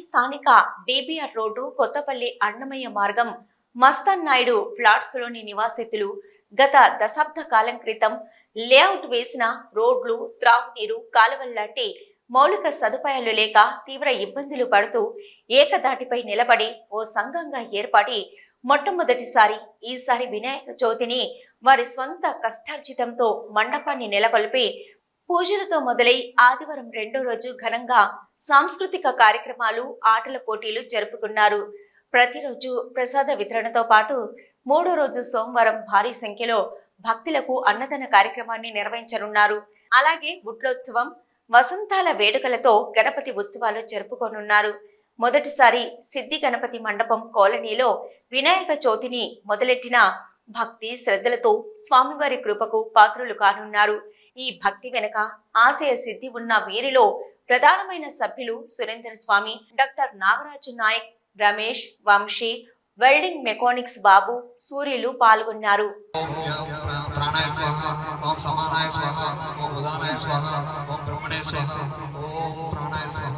స్థానిక DBR road Kothapalli Annamayya మార్గం. మస్తాన్ నాయుడు ఫ్లాట్స్లోని నివాసితులు గత దశాబ్ద కాలం క్రితం లేఅవుట్ వేసిన రోడ్లు త్రాగునీరు కాలువలు లాంటి మౌలిక సదుపాయాలు లేక తీవ్ర ఇబ్బందులు పడుతూ ఏకదాటిపై నిలబడి ఓ సంఘంగా ఏర్పడి మొట్టమొదటిసారి ఈసారి వినాయక చవితిని వారి స్వంత కష్టార్జితంతో మండపాన్ని నెలకొల్పి పూజలతో మొదలై ఆదివారం రెండో రోజు ఘనంగా సాంస్కృతిక కార్యక్రమాలు ఆటల పోటీలు జరుపుకున్నారు. ప్రతిరోజు ప్రసాద వితరణతో పాటు మూడో రోజు సోమవారం భారీ సంఖ్యలో భక్తులకు అన్నదాన కార్యక్రమాన్ని నిర్వహించనున్నారు. అలాగే గుట్లోత్సవం వసంతాల వేడుకలతో గణపతి ఉత్సవాలు జరుపుకోనున్నారు. మొదటిసారి సిద్ధి గణపతి మండపం కాలనీలో వినాయక చవితిని మొదలెట్టిన భక్తి శ్రద్ధలతో స్వామివారి కృపకు పాత్రులు కానున్నారు. ఈ భక్తి వెనుక ఆశయ సిద్ధి ఉన్న వీరిలో ప్రధానమైన సభ్యులు Surendra Swamy doctor Nagaraju Naik Ramesh Vamsi welding mechanics Babu సూర్యులు పాల్గొన్నారు. ఓం యా ప్రా- ప్రాణాయ స్వాహ ఓం సమానాయ స్వాహ ఓం ఉదానాయ స్వాహ ఓం బ్రహ్మణే స్వాహ ఓం ప్రాణాయ స్వాహ.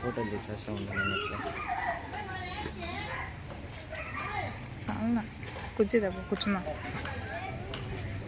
ఫోటోలు తీసేస్తా ఉన్నాను ఇట్లా అవునా? కూర్చుదాపు కూర్చున్నా.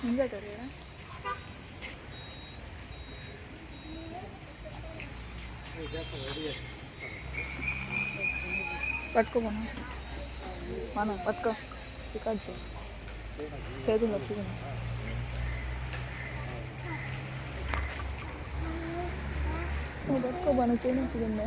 వెలిగించడం జరుగుతుంది నింజేటోరియా నింజేటోరియా పట్టుకో మనం మనం పట్టుకో రికార్డ్ చేయి చేతులు నొప్పుకుంది నువ్వు పట్టుకో మనం చేయి నొప్పుకుంది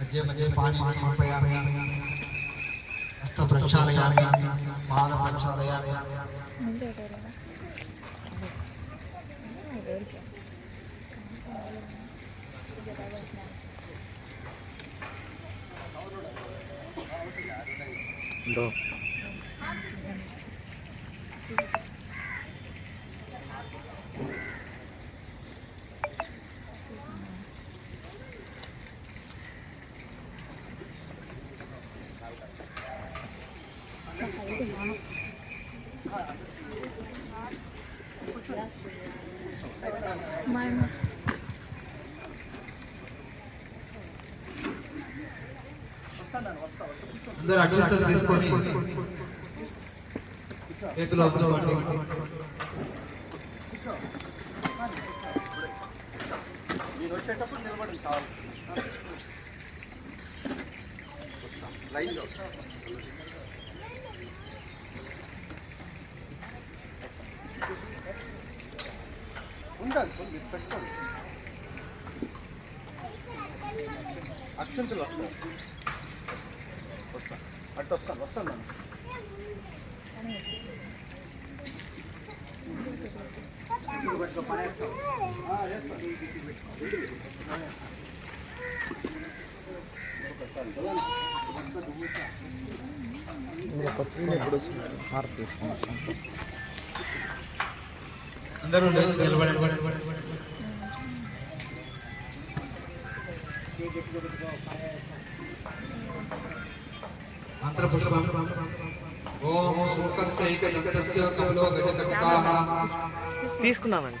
मजे मजे पानी में समर्पयामि हस्त प्रक्षालयामि पाद प्रक्षालयामि ഉണ്ടോ అందరు అక్షంతలు తీసుకొని చేతిలో ఉంచుకోండి అక్షంతలు వస్తాను వస్తాను నేను ఇంటికి పెట్టుకో పని చేస్తాను. వస్తాను చేస్తాను. ఇంటికి పెట్టుకో. ఇంకా కొత్తగా ఎప్పుడు హారతి తీసుకొని అందరూ లేచి నిలబడండి. మంత్రపుష్పం. ఓం సుఖస్య ఏకదంతస్య కమలో గజకట్కాః. తీసుకున్నామండి.